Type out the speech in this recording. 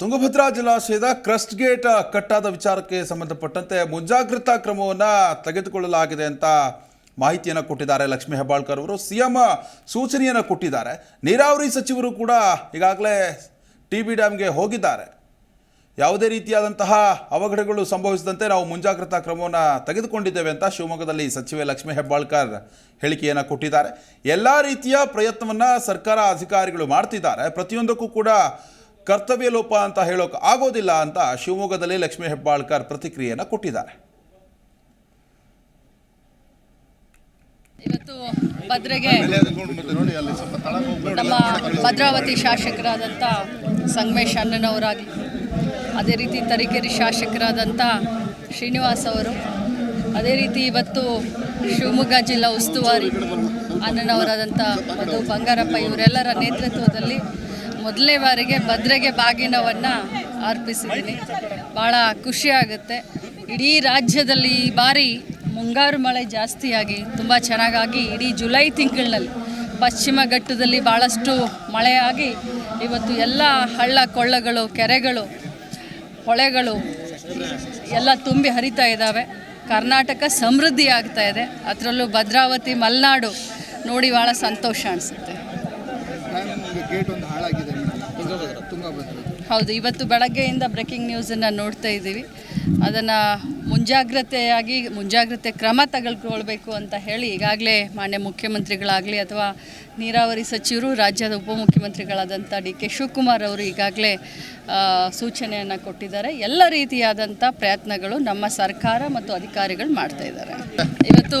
ತುಂಗಭದ್ರಾ ಜಲಾಶಯದ crust gate ಕಟ್ಟಾದ ವಿಚಾರಕ್ಕೆ ಸಂಬಂಧಪಟ್ಟಂತೆ ಮುಂಜಾಗ್ರತಾ ಕ್ರಮವನ್ನು ತೆಗೆದುಕೊಳ್ಳಲಾಗಿದೆ ಅಂತ ಮಾಹಿತಿಯನ್ನು ಕೊಟ್ಟಿದ್ದಾರೆ ಲಕ್ಷ್ಮೀ ಹೆಬ್ಬಾಳ್ಕರ್ ಅವರು. ಸಿ ಎಂ ಸೂಚನೆಯನ್ನು ಕೊಟ್ಟಿದ್ದಾರೆ. ನೀರಾವರಿ ಸಚಿವರು ಕೂಡ ಈಗಾಗಲೇ ಟಿ ಬಿ ಡ್ಯಾಮ್ಗೆ ಹೋಗಿದ್ದಾರೆ. ಯಾವುದೇ ರೀತಿಯಾದಂತಹ ಅವಘಡಗಳು ಸಂಭವಿಸದಂತೆ ನಾವು ಮುಂಜಾಗ್ರತಾ ಕ್ರಮವನ್ನು ತೆಗೆದುಕೊಂಡಿದ್ದೇವೆ ಅಂತ ಶಿವಮೊಗ್ಗದಲ್ಲಿ ಸಚಿವೆ ಲಕ್ಷ್ಮೀ ಹೆಬ್ಬಾಳ್ಕರ್ ಹೇಳಿಕೆಯನ್ನು ಕೊಟ್ಟಿದ್ದಾರೆ. ಎಲ್ಲ ರೀತಿಯ ಪ್ರಯತ್ನವನ್ನು ಸರ್ಕಾರ ಅಧಿಕಾರಿಗಳು ಮಾಡ್ತಿದ್ದಾರೆ. ಪ್ರತಿಯೊಂದಕ್ಕೂ ಕೂಡ ಕರ್ತವ್ಯ ಲೋಪ ಅಂತ ಹೇಳೋಕೆ ಆಗೋದಿಲ್ಲ ಅಂತ ಶಿವಮೊಗ್ಗದಲ್ಲಿ ಲಕ್ಷ್ಮೀ ಹೆಬ್ಬಾಳ್ಕರ್ ಪ್ರತಿಕ್ರಿಯೆಯನ್ನು ಕೊಟ್ಟಿದ್ದಾರೆ. ಇವತ್ತು ಭದ್ರೆಗೆ ನಮ್ಮ ಭದ್ರಾವತಿ ಶಾಸಕರಾದಂಥ ಸಂಗಮೇಶ್ ಅಣ್ಣನವರಾಗಿ ಅದೇ ರೀತಿ ತರೀಕೆರೆ ಶಾಸಕರಾದಂಥ ಶ್ರೀನಿವಾಸ್ ಅವರು ಅದೇ ರೀತಿ ಇವತ್ತು ಶಿವಮೊಗ್ಗ ಜಿಲ್ಲಾ ಉಸ್ತುವಾರಿ ಅಣ್ಣನವರಾದಂಥ ಮಧು ಬಂಗಾರಪ್ಪ ಇವರೆಲ್ಲರ ನೇತೃತ್ವದಲ್ಲಿ ಮೊದಲನೇ ಬಾರಿಗೆ ಭದ್ರೆಗೆ ಬಾಗಿನವನ್ನು ಅರ್ಪಿಸಿದ್ದೀನಿ. ಭಾಳ ಖುಷಿಯಾಗುತ್ತೆ ಇಡೀ ರಾಜ್ಯದಲ್ಲಿ ಈ ಬಾರಿ ಮುಂಗಾರು ಮಳೆ ಜಾಸ್ತಿಯಾಗಿ ತುಂಬ ಚೆನ್ನಾಗಾಗಿ ಇಡೀ ಜುಲೈ ತಿಂಗಳಿನಲ್ಲಿ ಪಶ್ಚಿಮ ಘಟ್ಟದಲ್ಲಿ ಭಾಳಷ್ಟು ಮಳೆಯಾಗಿ ಇವತ್ತು ಎಲ್ಲ ಹಳ್ಳ ಕೊಳ್ಳಗಳು, ಕೆರೆಗಳು, ಹೊಳೆಗಳು ಎಲ್ಲ ತುಂಬಿ ಹರಿತಾ ಇದ್ದಾವೆ. ಕರ್ನಾಟಕ ಸಮೃದ್ಧಿ ಆಗ್ತಾ ಇದೆ. ಅದರಲ್ಲೂ ಭದ್ರಾವತಿ, ಮಲೆನಾಡು ನೋಡಿ ಭಾಳ ಸಂತೋಷ ಅನಿಸುತ್ತೆ. ಹೌದು, ಇವತ್ತು ಬೆಳಗ್ಗೆಯಿಂದ ಬ್ರೇಕಿಂಗ್ ನ್ಯೂಸನ್ನು ನೋಡ್ತಾ ಇದ್ದೀವಿ. ಅದನ್ನು ಮುಂಜಾಗ್ರತೆಯಾಗಿ, ಮುಂಜಾಗ್ರತೆ ಕ್ರಮ ತೆಗೆದುಕೊಳ್ಬೇಕು ಅಂತ ಹೇಳಿ ಈಗಾಗಲೇ ಮಾನ್ಯ ಮುಖ್ಯಮಂತ್ರಿಗಳಾಗಲಿ ಅಥವಾ ನೀರಾವರಿ ಸಚಿವರು, ರಾಜ್ಯದ ಉಪಮುಖ್ಯಮಂತ್ರಿಗಳಾದಂಥ ಡಿ ಕೆ ಶಿವಕುಮಾರ್ ಅವರು ಈಗಾಗಲೇ ಸೂಚನೆಯನ್ನು ಕೊಟ್ಟಿದ್ದಾರೆ. ಎಲ್ಲ ರೀತಿಯಾದಂಥ ಪ್ರಯತ್ನಗಳು ನಮ್ಮ ಸರ್ಕಾರ ಮತ್ತು ಅಧಿಕಾರಿಗಳು ಮಾಡ್ತಾ ಇದ್ದಾರೆ. ಇವತ್ತು